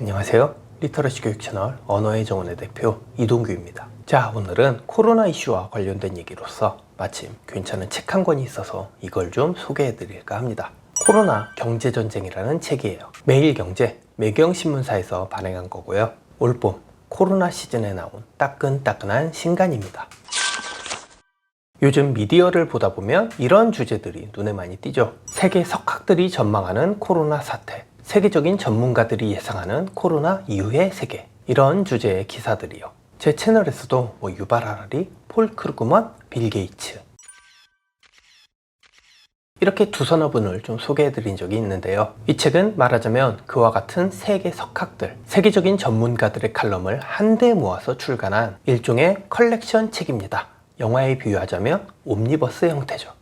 안녕하세요. 리터러시 교육 채널 언어의 정원의 대표 이동규입니다. 자, 오늘은 코로나 이슈와 관련된 얘기로서 마침 괜찮은 책 한 권이 있어서 이걸 좀 소개해 드릴까 합니다. 코로나 경제전쟁이라는 책이에요. 매일경제, 매경신문사에서 발행한 거고요. 올봄 코로나 시즌에 나온 따끈따끈한 신간입니다. 요즘 미디어를 보다 보면 이런 주제들이 눈에 많이 띄죠. 세계 석학들이 전망하는 코로나 사태, 세계적인 전문가들이 예상하는 코로나 이후의 세계, 이런 주제의 기사들이요. 제 채널에서도 뭐 유발 하라리, 폴 크루그먼, 빌 게이츠 이렇게 두 서너 분을 좀 소개해 드린 적이 있는데요. 이 책은 말하자면 그와 같은 세계 석학들, 세계적인 전문가들의 칼럼을 한데 모아서 출간한 일종의 컬렉션 책입니다. 영화에 비유하자면 옴니버스 형태죠.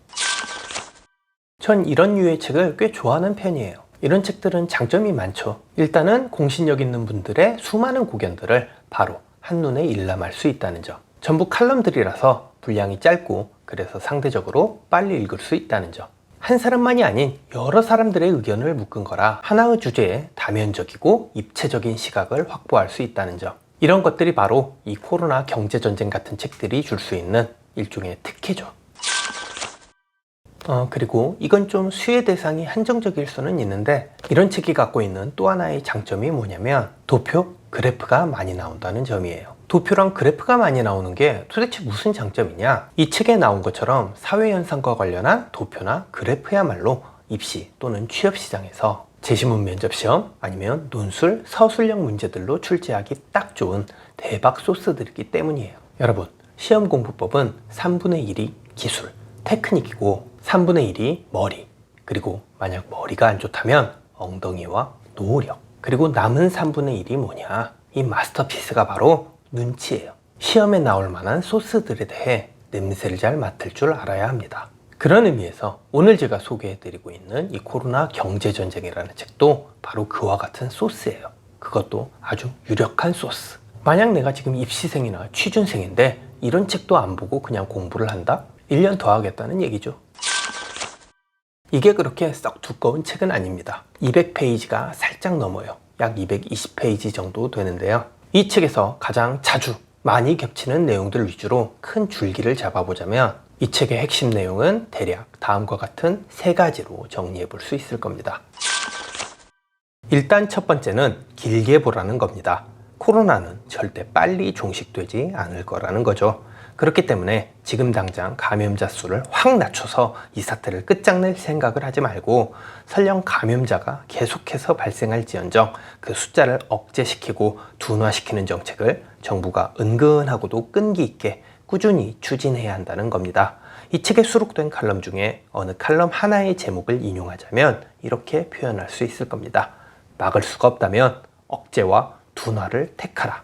전 이런 유의 책을 꽤 좋아하는 편이에요. 이런 책들은 장점이 많죠. 일단은 공신력 있는 분들의 수많은 고견들을 바로 한눈에 일람할 수 있다는 점. 전부 칼럼들이라서 분량이 짧고 그래서 상대적으로 빨리 읽을 수 있다는 점. 한 사람만이 아닌 여러 사람들의 의견을 묶은 거라 하나의 주제에 다면적이고 입체적인 시각을 확보할 수 있다는 점. 이런 것들이 바로 이 코로나 경제전쟁 같은 책들이 줄 수 있는 일종의 특혜죠. 어, 그리고 이건 좀 수혜 대상이 한정적일 수는 있는데 이런 책이 갖고 있는 또 하나의 장점이 뭐냐면 도표, 그래프가 많이 나온다는 점이에요. 도표랑 그래프가 많이 나오는 게 도대체 무슨 장점이냐? 이 책에 나온 것처럼 사회현상과 관련한 도표나 그래프야말로 입시 또는 취업시장에서 재시문 면접시험 아니면 논술, 서술형 문제들로 출제하기 딱 좋은 대박 소스들이기 때문이에요. 여러분, 시험 공부법은 3분의 1이 기술, 테크닉이고 3분의 1이 머리, 그리고 만약 머리가 안 좋다면 엉덩이와 노력, 그리고 남은 3분의 1이 뭐냐? 이 마스터피스가 바로 눈치예요. 시험에 나올 만한 소스들에 대해 냄새를 잘 맡을 줄 알아야 합니다. 그런 의미에서 오늘 제가 소개해드리고 있는 이 코로나 경제전쟁이라는 책도 바로 그와 같은 소스예요. 그것도 아주 유력한 소스. 만약 내가 지금 입시생이나 취준생인데 이런 책도 안 보고 그냥 공부를 한다? 1년 더 하겠다는 얘기죠. 이게 그렇게 썩 두꺼운 책은 아닙니다. 200페이지가 살짝 넘어요. 약 220페이지 정도 되는데요. 이 책에서 가장 자주 많이 겹치는 내용들 위주로 큰 줄기를 잡아보자면 이 책의 핵심 내용은 대략 다음과 같은 세 가지로 정리해 볼 수 있을 겁니다. 일단 첫 번째는 길게 보라는 겁니다. 코로나는 절대 빨리 종식되지 않을 거라는 거죠. 그렇기 때문에 지금 당장 감염자 수를 확 낮춰서 이 사태를 끝장낼 생각을 하지 말고 설령 감염자가 계속해서 발생할지언정 그 숫자를 억제시키고 둔화시키는 정책을 정부가 은근하고도 끈기 있게 꾸준히 추진해야 한다는 겁니다. 이 책에 수록된 칼럼 중에 어느 칼럼 하나의 제목을 인용하자면 이렇게 표현할 수 있을 겁니다. 막을 수가 없다면 억제와 둔화를 택하라.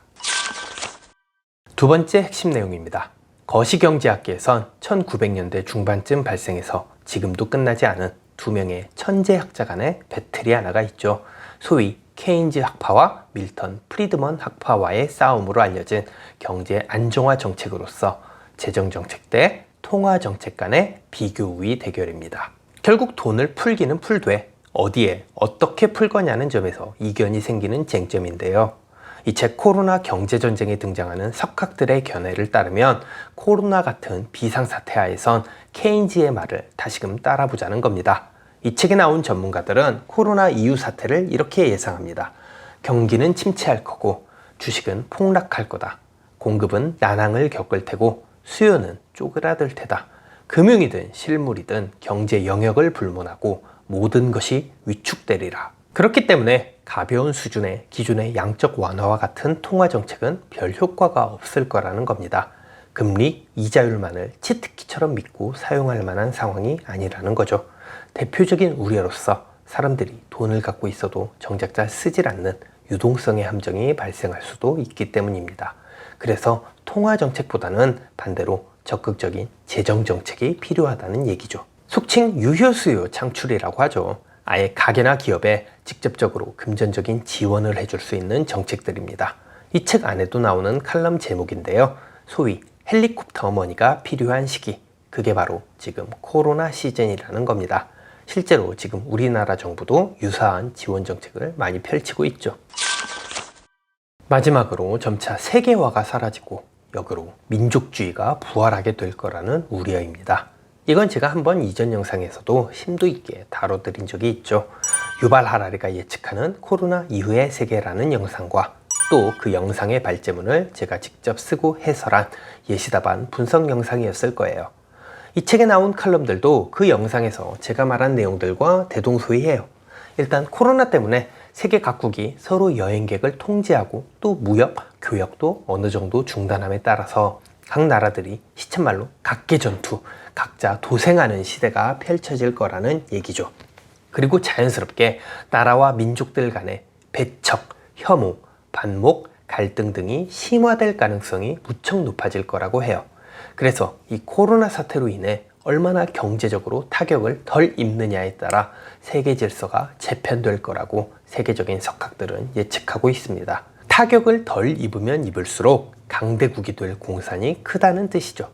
두 번째 핵심 내용입니다. 거시경제학계에선 1900년대 중반쯤 발생해서 지금도 끝나지 않은 두 명의 천재 학자 간의 배틀이 하나가 있죠. 소위 케인즈 학파와 밀턴 프리드먼 학파와의 싸움으로 알려진 경제 안정화 정책으로서 재정 정책 대 통화 정책 간의 비교 우위 대결입니다. 결국 돈을 풀기는 풀되 어디에 어떻게 풀 거냐는 점에서 이견이 생기는 쟁점인데요. 이책 코로나 경제 전쟁에 등장하는 석학들의 견해를 따르면 코로나 같은 비상사태 하에선 케인즈의 말을 다시금 따라보자는 겁니다. 이 책에 나온 전문가들은 코로나 이후 사태를 이렇게 예상합니다. 경기는 침체할 거고 주식은 폭락할 거다. 공급은 난항을 겪을 테고 수요는 쪼그라들 테다. 금융이든 실물이든 경제 영역을 불문하고 모든 것이 위축되리라. 그렇기 때문에 가벼운 수준의 기존의 양적 완화와 같은 통화 정책은 별 효과가 없을 거라는 겁니다. 금리, 이자율만을 치트키처럼 믿고 사용할 만한 상황이 아니라는 거죠. 대표적인 우려로서 사람들이 돈을 갖고 있어도 정작 잘 쓰질 않는 유동성의 함정이 발생할 수도 있기 때문입니다. 그래서 통화 정책보다는 반대로 적극적인 재정 정책이 필요하다는 얘기죠. 속칭 유효수요 창출이라고 하죠. 아예 가게나 기업에 직접적으로 금전적인 지원을 해줄 수 있는 정책들입니다. 이 책 안에도 나오는 칼럼 제목인데요. 소위 헬리콥터 어머니가 필요한 시기. 그게 바로 지금 코로나 시즌이라는 겁니다. 실제로 지금 우리나라 정부도 유사한 지원 정책을 많이 펼치고 있죠. 마지막으로 점차 세계화가 사라지고 역으로 민족주의가 부활하게 될 거라는 우려입니다. 이건 제가 한번 이전 영상에서도 심도 있게 다뤄드린 적이 있죠. 유발 하라리가 예측하는 코로나 이후의 세계라는 영상과 또 그 영상의 발제문을 제가 직접 쓰고 해설한 예시답안 분석 영상이었을 거예요. 이 책에 나온 칼럼들도 그 영상에서 제가 말한 내용들과 대동소이해요. 일단 코로나 때문에 세계 각국이 서로 여행객을 통제하고 또 무역, 교역도 어느 정도 중단함에 따라서 각 나라들이 시쳇말로 각계 전투, 각자 도생하는 시대가 펼쳐질 거라는 얘기죠. 그리고 자연스럽게 나라와 민족들 간의 배척, 혐오, 반목, 갈등 등이 심화될 가능성이 무척 높아질 거라고 해요. 그래서 이 코로나 사태로 인해 얼마나 경제적으로 타격을 덜 입느냐에 따라 세계 질서가 재편될 거라고 세계적인 석학들은 예측하고 있습니다. 타격을 덜 입으면 입을수록 강대국이 될 공산이 크다는 뜻이죠.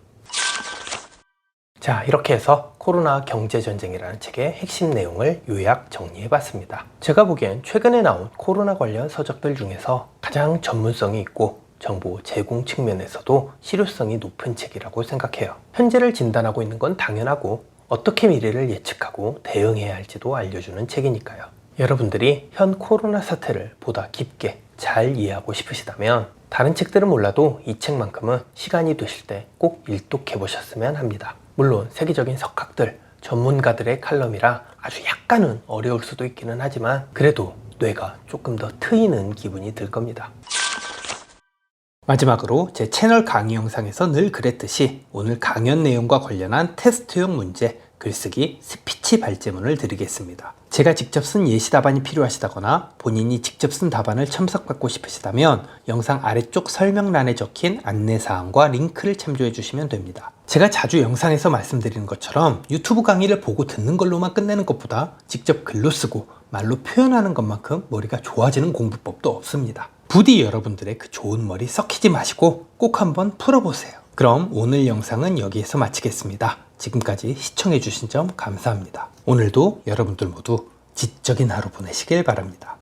자, 이렇게 해서 코로나 경제전쟁이라는 책의 핵심 내용을 요약 정리해 봤습니다. 제가 보기엔 최근에 나온 코로나 관련 서적들 중에서 가장 전문성이 있고 정보 제공 측면에서도 실효성이 높은 책이라고 생각해요. 현재를 진단하고 있는 건 당연하고 어떻게 미래를 예측하고 대응해야 할지도 알려주는 책이니까요. 여러분들이 현 코로나 사태를 보다 깊게 잘 이해하고 싶으시다면 다른 책들은 몰라도 이 책만큼은 시간이 되실 때 꼭 일독해 보셨으면 합니다. 물론 세계적인 석학들, 전문가들의 칼럼이라 아주 약간은 어려울 수도 있기는 하지만 그래도 뇌가 조금 더 트이는 기분이 들 겁니다. 마지막으로 제 채널 강의 영상에서 늘 그랬듯이 오늘 강연 내용과 관련한 테스트용 문제 글쓰기 스피치 발제문을 드리겠습니다. 제가 직접 쓴 예시 답안이 필요하시다거나 본인이 직접 쓴 답안을 첨삭받고 싶으시다면 영상 아래쪽 설명란에 적힌 안내사항과 링크를 참조해 주시면 됩니다. 제가 자주 영상에서 말씀드리는 것처럼 유튜브 강의를 보고 듣는 걸로만 끝내는 것보다 직접 글로 쓰고 말로 표현하는 것만큼 머리가 좋아지는 공부법도 없습니다. 부디 여러분들의 그 좋은 머리 썩히지 마시고 꼭 한번 풀어보세요. 그럼 오늘 영상은 여기에서 마치겠습니다. 지금까지 시청해주신 점 감사합니다. 오늘도 여러분들 모두 지적인 하루 보내시길 바랍니다.